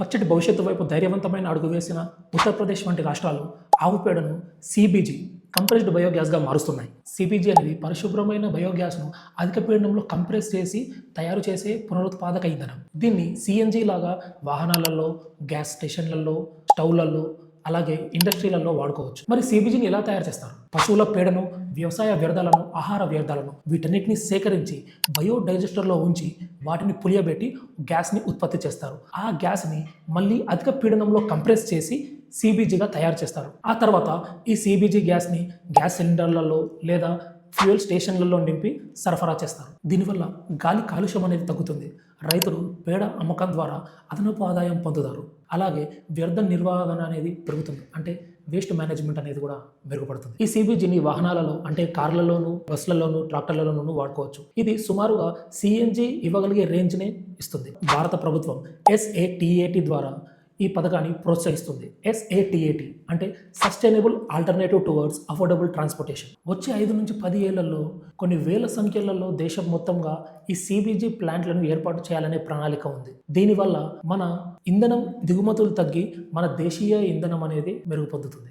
పచ్చటి భవిష్యత్తు వైపు ధైర్యవంతమైన అడుగు వేసిన ఉత్తరప్రదేశ్ వంటి రాష్ట్రాలు ఆవు పేడను సిబిజీ కంప్రెస్డ్ బయోగ్యాస్గా మారుస్తున్నాయి. సిబిజీ అనేది పరిశుభ్రమైన బయోగ్యాస్ను అధిక పీడనంలో కంప్రెస్ చేసి తయారు చేసే పునరుత్పాదక ఇంధనం. దీన్ని సిఎన్జి లాగా వాహనాలలో గ్యాస్ స్టేషన్లలో స్టవ్లలో అలాగే ఇండస్ట్రీలలో వాడుకోవచ్చు. మరి సిబిజిని ఎలా తయారు చేస్తారు? పశువుల పేడను వ్యవసాయ వ్యర్థాలను ఆహార వ్యర్థాలను వీటన్నిటిని సేకరించి బయోడైజెస్టర్లో ఉంచి వాటిని పులియబెట్టి గ్యాస్ని ఉత్పత్తి చేస్తారు. ఆ గ్యాస్ని మళ్ళీ అధిక పీడనంలో కంప్రెస్ చేసి సిబిజిగా తయారు చేస్తారు. ఆ తర్వాత ఈ సిబిజి గ్యాస్ని గ్యాస్ సిలిండర్లలో లేదా ఫ్యూయల్ స్టేషన్లలో నింపి సరఫరా చేస్తారు. దీనివల్ల గాలి కాలుష్యం అనేది తగ్గుతుంది. రైతులు పేడ అమ్మకం ద్వారా అదనపు ఆదాయం పొందుతారు. అలాగే వ్యర్థ నిర్వహణ అనేది పెరుగుతుంది. అంటే వేస్ట్ మేనేజ్మెంట్ అనేది కూడా మెరుగుపడుతుంది. ఈ సిబిజిని వాహనాలలో అంటే కార్లలోను బస్సులలోను ట్రాక్టర్లలోనూ వాడుకోవచ్చు. ఇది సుమారుగా సిఎన్జి ఇవ్వగలిగే రేంజ్ని ఇస్తుంది. భారత ప్రభుత్వం ఎస్ఏటిఏటి ద్వారా ఈ పథకాన్ని ప్రోత్సహిస్తుంది. ఎస్ఏటిఏటి అంటే sustainable alternative towards affordable transportation. వచ్చే ఐదు నుంచి పది ఏళ్ళలో కొన్ని వేల సంఖ్యలలో దేశం మొత్తంగా ఈ సిబిజీ ప్లాంట్లను ఏర్పాటు చేయాలనే ప్రణాళిక ఉంది. దీనివల్ల మన ఇంధనం దిగుమతులు తగ్గి మన దేశీయ ఇంధనం అనేది మెరుగుపొందుతుంది.